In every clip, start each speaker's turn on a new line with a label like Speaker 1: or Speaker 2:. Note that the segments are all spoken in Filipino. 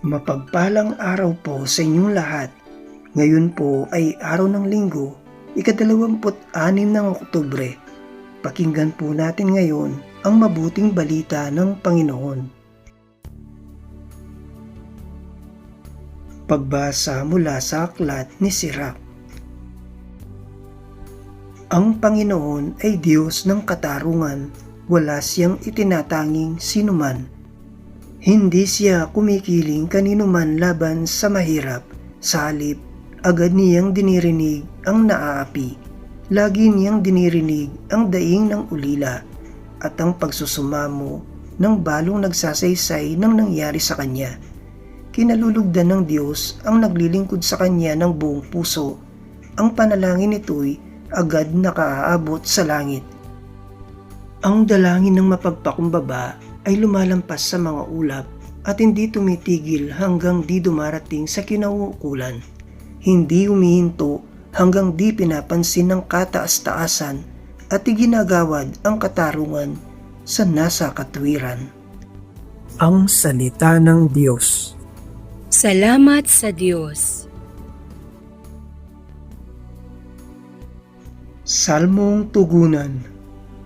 Speaker 1: Mapagpalang araw po sa inyong lahat. Ngayon po ay araw ng linggo, ikadalawamput anim ng Oktubre. Pakinggan po natin ngayon ang mabuting balita ng Panginoon. Pagbasa mula sa aklat ni Sirach. Ang Panginoon ay Diyos ng katarungan, wala siyang itinatanging sinuman. Hindi siya kumikiling kanino man laban sa mahirap, sa agad niyang dinirinig ang naaapi. Lagi niyang dinirinig ang daing ng ulila at ang pagsusumamo ng balong nagsasaysay ng nangyari sa kanya. Kinalulugdan ng Diyos ang naglilingkod sa kanya ng buong puso. Ang panalangin nito'y agad nakaaabot sa langit. Ang dalangin ng mapagpakumbaba ay lumalampas sa mga ulap at hindi tumitigil hanggang di dumarating sa kinauukulan. Hindi humihinto hanggang di pinapansin ng kataas-taasan at iginagawad ang katarungan sa nasa katwiran. Ang Salita ng Diyos
Speaker 2: Salamat sa Diyos.
Speaker 1: Salmong Tugunan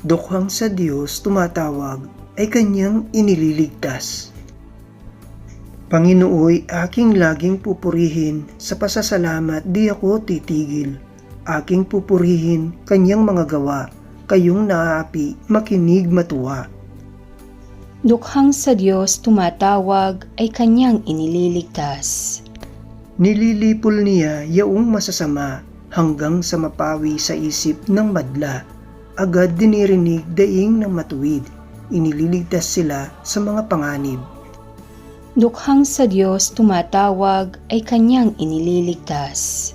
Speaker 1: Dukhang sa Diyos tumatawag ay kanyang inililigtas. Panginooy aking laging pupurihin sa pasasalamat di ako titigil. Aking pupurihin kanyang mga gawa, kayong naaapi makinig matuwa.
Speaker 2: Dukhang sa Diyos tumatawag ay kanyang inililigtas.
Speaker 1: Nililipol niya yaong masasama hanggang sa mapawi sa isip ng madla. Agad dinirinig daing ng matuwid. Inililigtas sila sa mga panganib.
Speaker 2: Dukhang sa Diyos tumatawag ay kanyang inililigtas.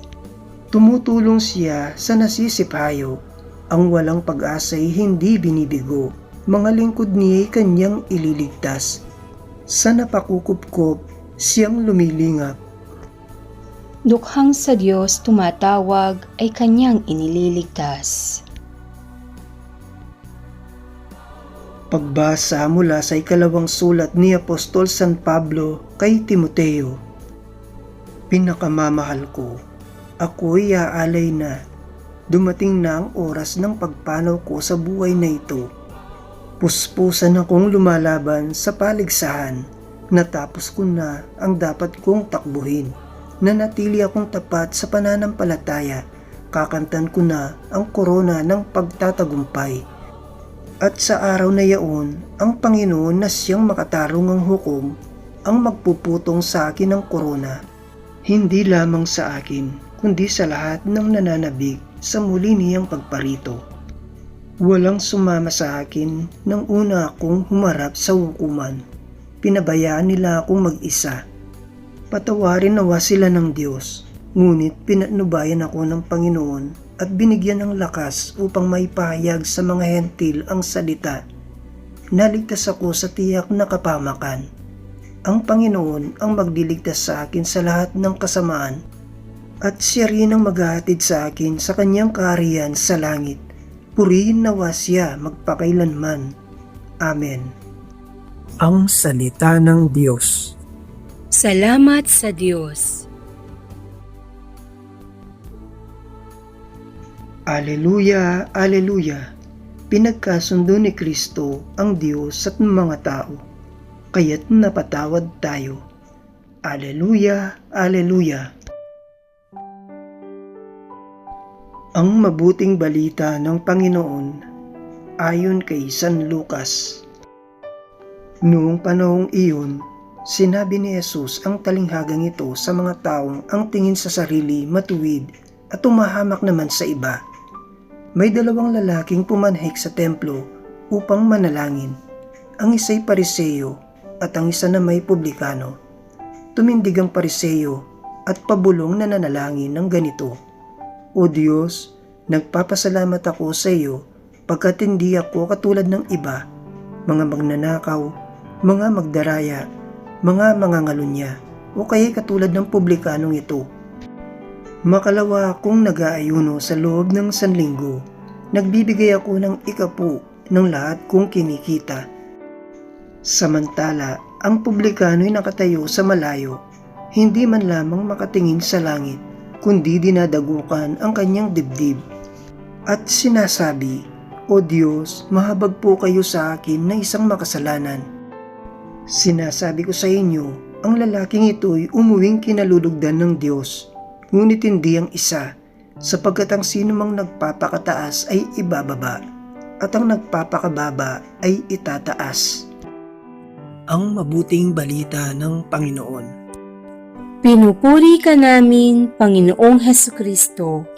Speaker 1: Tumutulong siya sa nasisipayo. Ang walang pag-asa'y hindi binibigo. Mga lingkod niya'y kanyang ililigtas. Sa napakukupkop, siyang lumilingap.
Speaker 2: Dukhang sa Diyos tumatawag ay kanyang inililigtas.
Speaker 1: Pagbasa mula sa ikalawang sulat ni Apostol San Pablo kay Timoteo. Pinakamamahal ko, ako'y aalay na. Dumating na ang oras ng pagpanaw ko sa buhay na ito. Puspusan akong lumalaban sa paligsahan. Natapos ko na ang dapat kong takbuhin. Nanatili akong tapat sa pananampalataya. Kakantan ko na ang korona ng pagtatagumpay at sa araw na yaon, ang Panginoon na siyang makatarong ang hukom ang magpuputong sa akin ng korona. Hindi lamang sa akin, kundi sa lahat ng nananabik sa muli niyang pagparito. Walang sumama sa akin nang una akong humarap sa hukuman. Pinabayaan nila akong mag-isa. Patawarin nawa sila ng Diyos, ngunit pinatnubayan ako ng Panginoon at binigyan ng lakas upang maipahayag sa mga hentil ang salita. Naligtas ako sa tiyak na kapamakan. Ang Panginoon ang magliligtas sa akin sa lahat ng kasamaan at siya rin ang maghahatid sa akin sa kanyang kaharian sa langit. Purihin nawa siya magpakailanman. Amen. Ang Salita ng Diyos
Speaker 2: Salamat sa Diyos.
Speaker 1: Aleluya, Aleluya! Pinagkasundo ni Kristo ang Diyos at mga tao, kaya't napatawad tayo. Aleluya, Aleluya! Ang mabuting balita ng Panginoon ayon kay San Lucas. Noong panahong iyon, sinabi ni Jesus ang talinghagang ito sa mga taong ang tingin sa sarili matuwid at tumahamak naman sa iba may dalawang lalaking pumanhik sa templo upang manalangin. Ang isa'y pariseyo at ang isa na may publikano. Tumindig ang pariseyo at pabulong na nanalangin ng ganito. O Diyos, nagpapasalamat ako sa iyo pagkat hindi ako katulad ng iba, mga magnanakaw, mga magdaraya, mga mangangalunya, o kaya katulad ng publikanong ito Makalawa akong nag-aayuno sa loob ng sanlinggo. Nagbibigay ako ng ikapu ng lahat kong kinikita. Samantala, Ang publikano'y nakatayo sa malayo, hindi man lamang makatingin sa langit, kundi dinadagukan ang kanyang dibdib. At sinasabi, O Diyos, mahabag po kayo sa akin na isang makasalanan. Sinasabi ko sa inyo, ang lalaking ito'y umuwing kinalulugdan ng Diyos, ngunit hindi ang isa, sapagkat ang sino mang nagpapakataas ay ibababa, at ang nagpapakababa ay itataas. Ang mabuting balita ng Panginoon.
Speaker 2: Pinupuri ka namin, Panginoong Heso Kristo.